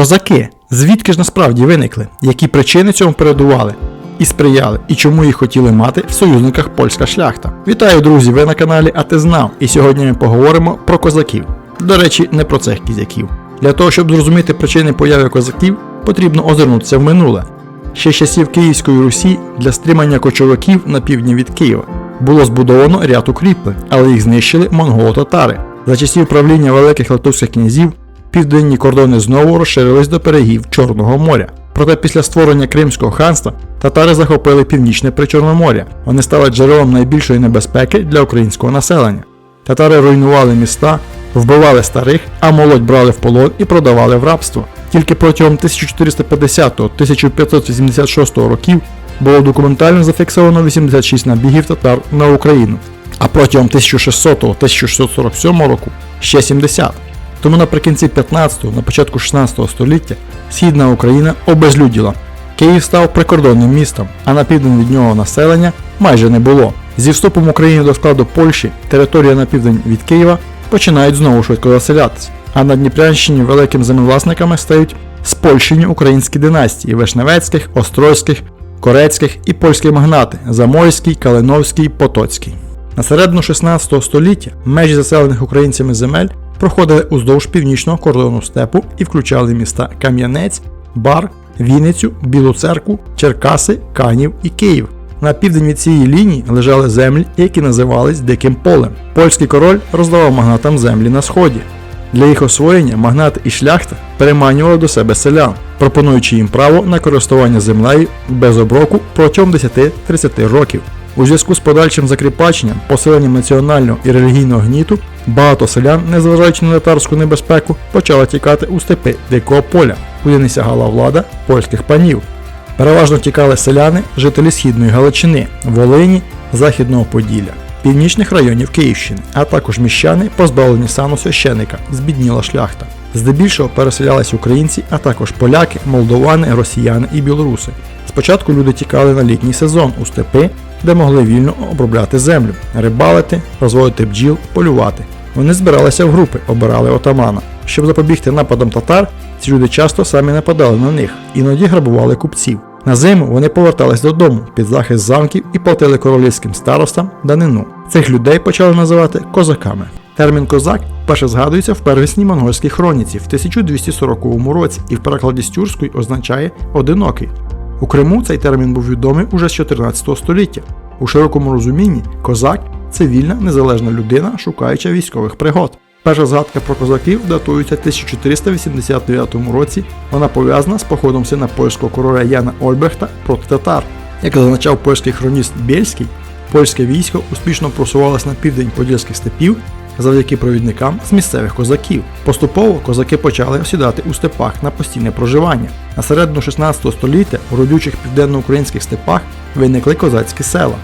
Козаки, звідки ж насправді виникли, які причини цьому передували і сприяли, і чому їх хотіли мати в союзниках польська шляхта. Вітаю, друзі! Ви на каналі А ти знав, і сьогодні ми поговоримо про козаків. До речі, не про цих кізяків. Для того, щоб зрозуміти причини появи козаків, потрібно озирнутися в минуле. Ще часів Київської Русі для стримання кочовиків на півдні від Києва було збудовано ряд укріплень, але їх знищили монголо-татари. За часів правління великих литовських князів південні кордони знову розширились до берегів Чорного моря. Проте після створення Кримського ханства татари захопили північне Причорномор'я. Вони стали джерелом найбільшої небезпеки для українського населення. Татари руйнували міста, вбивали старих, а молодь брали в полон і продавали в рабство. Тільки протягом 1450-1586 років було документально зафіксовано 86 набігів татар на Україну, а протягом 1600-1647 року ще 70. Тому наприкінці 15-го, на початку 16 століття Східна Україна обезлюділа. Київ став прикордонним містом, а на південь від нього населення майже не було. Зі вступом України до складу Польщі територія на південь від Києва починають знову швидко заселятися, а на Дніпрянщині великими землевласниками стають спольщені українські династії Вишневецьких, Острозьких, Корецьких і польські магнати Замойський, Калиновський, Потоцький. На середину 16 століття межі заселених українцями земель проходили уздовж північного кордону степу і включали міста Кам'янець, Бар, Вінницю, Білу Церкву, Черкаси, Канів і Київ. На південь від цієї лінії лежали землі, які називались Диким полем. Польський король роздавав магнатам землі на сході. Для їх освоєння магнати і шляхта переманювали до себе селян, пропонуючи їм право на користування землею без оброку протягом 10-30 років. У зв'язку з подальшим закріпаченням, посиленням національного і релігійного гніту, багато селян, незважаючи на татарську небезпеку, почали тікати у степи дикого поля, куди не сягала влада польських панів. Переважно тікали селяни, жителі Східної Галичини, Волині, Західного Поділля, північних районів Київщини, а також міщани, позбавлені сану священика, збідніла шляхта. Здебільшого переселялись українці, а також поляки, молдовани, росіяни і білоруси. Спочатку люди тікали на літній сезон у степи, де могли вільно обробляти землю, рибалити, розводити бджіл, полювати. Вони збиралися в групи, обирали отамана. Щоб запобігти нападам татар, ці люди часто самі нападали на них, іноді грабували купців. На зиму вони повертались додому під захист замків і платили королівським старостам данину. Цих людей почали називати козаками. Термін козак вперше згадується в первісній монгольській хроніці в 1240 році і в перекладі з тюркської означає одинокий. У Криму цей термін був відомий уже з 14 століття. У широкому розумінні козак це вільна незалежна людина, шукаюча військових пригод. Перша згадка про козаків датується 1489 році. Вона пов'язана з походом сина польського короля Яна Ольбрехта проти татар. Як зазначав польський хроніст Бєльський, польське військо успішно просувалося на південь подільських степів завдяки провідникам з місцевих козаків. Поступово козаки почали осідати у степах на постійне проживання. На середину 16 століття у родючих південноукраїнських степах виникли козацькі села.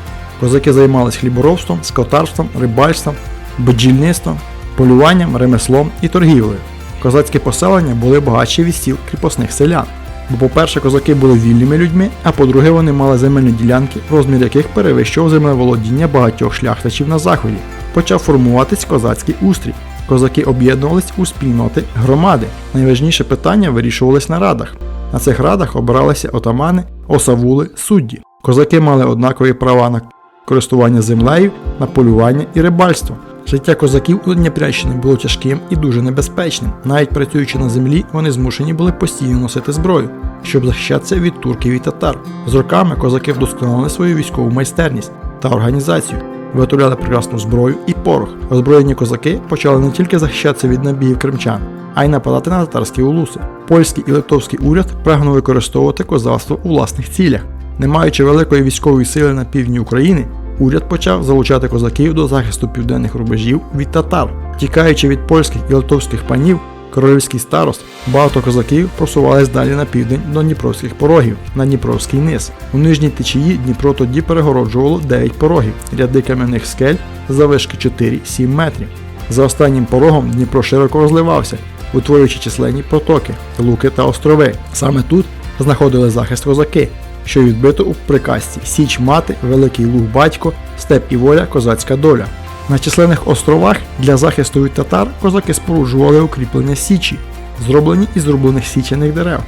Козаки займались хліборобством, скотарством, рибальством, бджільництвом, полюванням, ремеслом і торгівлею. Козацькі поселення були багатші від сіл кріпосних селян. Бо, по-перше, козаки були вільними людьми, а по-друге, вони мали земельні ділянки, розмір яких перевищував землеволодіння багатьох шляхтичів на заході. Почав формуватись козацький устрій. Козаки об'єднувались у спільноти громади. Найважніше питання вирішувались на радах. На цих радах обиралися отамани, осавули, судді. Козаки мали однакові права на користування землею, на полювання і рибальство. Життя козаків у Дніпрянщині було тяжким і дуже небезпечним. Навіть працюючи на землі, вони змушені були постійно носити зброю, щоб захищатися від турків і татар. З роками козаки вдосконалили свою військову майстерність та організацію, виготовляли прекрасну зброю і порох. Озброєні козаки почали не тільки захищатися від набігів кримчан, а й нападати на татарські улуси. Польський і литовський уряд прагнув використовувати козацтво у власних цілях. Не маючи великої військової сили на півдні України, уряд почав залучати козаків до захисту південних рубежів від татар. Тікаючи від польських і литовських панів, королівський старост, багато козаків просувались далі на південь до Дніпровських порогів, на Дніпровський низ. У нижній течії Дніпро тоді перегороджувало 9 порогів, ряди кам'яних скель завишки 4-7 метрів. За останнім порогом Дніпро широко розливався, утворюючи численні протоки, луки та острови. Саме тут знаходили захист козаки, що відбито у приказці Січ мати, Великий Луг батько, Степ і воля, козацька доля. На численних островах для захисту від татар козаки споруджували укріплення Січі. зроблені із зрублених січених дерев.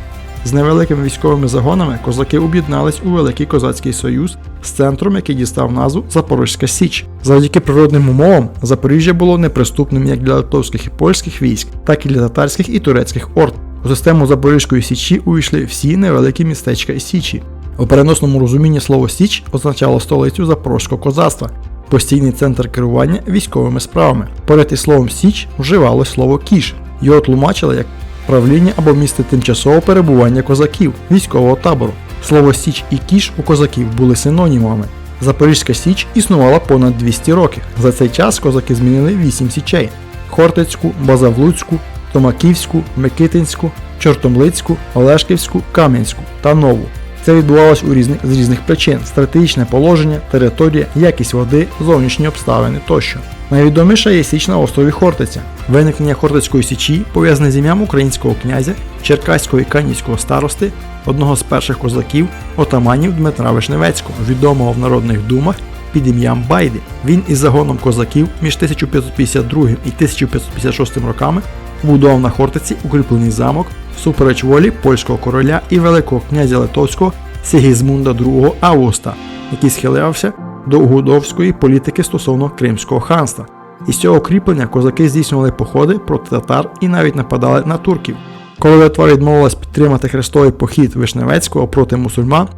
З невеликими військовими загонами козаки об'єднались у Великий Козацький Союз з центром, який дістав назву Запорозька Січ. Завдяки природним умовам Запоріжжя було неприступним як для литовських і польських військ, так і для татарських і турецьких орд. У систему Запорізької Січі увійшли всі невеликі містечка і Січі. У переносному розумінні слово Січ означало столицю Запорозького козацтва, постійний центр керування військовими справами. Поряд із словом Січ вживалось слово кіш. Його тлумачили як правління або місце тимчасового перебування козаків військового табору. Слово Січ і кіш у козаків були синонімами. Запорізька Січ існувала понад 200 років. За цей час козаки змінили 8 січей: Хортицьку, Базавлуцьку, Томаківську, Микитинську, Чортомлицьку, Олешківську, Кам'янську та Нову. Це відбувалось у різних з різних причин: стратегічне положення, територія, якість води, зовнішні обставини тощо. Найвідоміша є Січ на острові Хортиця. Виникнення Хортицької січі пов'язане з ім'ям українського князя, черкаського і канівського старости, одного з перших козаків, отаманів Дмитра Вишневецького, відомого в народних думах під ім'ям Байди. Він із загоном козаків між 1552 і 1556 роками будував на Хортиці укріплений замок всупереч волі польського короля і великого князя Литовського Сигізмунда II Августа, який схилявся до угодовської політики стосовно Кримського ханства. Із цього укріплення козаки здійснювали походи проти татар і навіть нападали на турків. Коли Литва відмовилась підтримати хрестовий похід Вишневецького проти мусульман,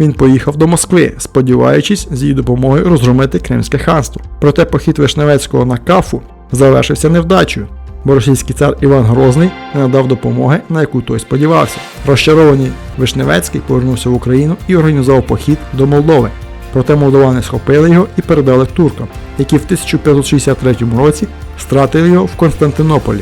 він поїхав до Москви, сподіваючись з її допомогою розгромити Кримське ханство. Проте похід Вишневецького на Кафу завершився невдачею, бо російський цар Іван Грозний не надав допомоги, на яку той сподівався. Розчарований Вишневецький повернувся в Україну і організував похід до Молдови. Проте молдовани схопили його і передали туркам, які в 1563 році стратили його в Константинополі.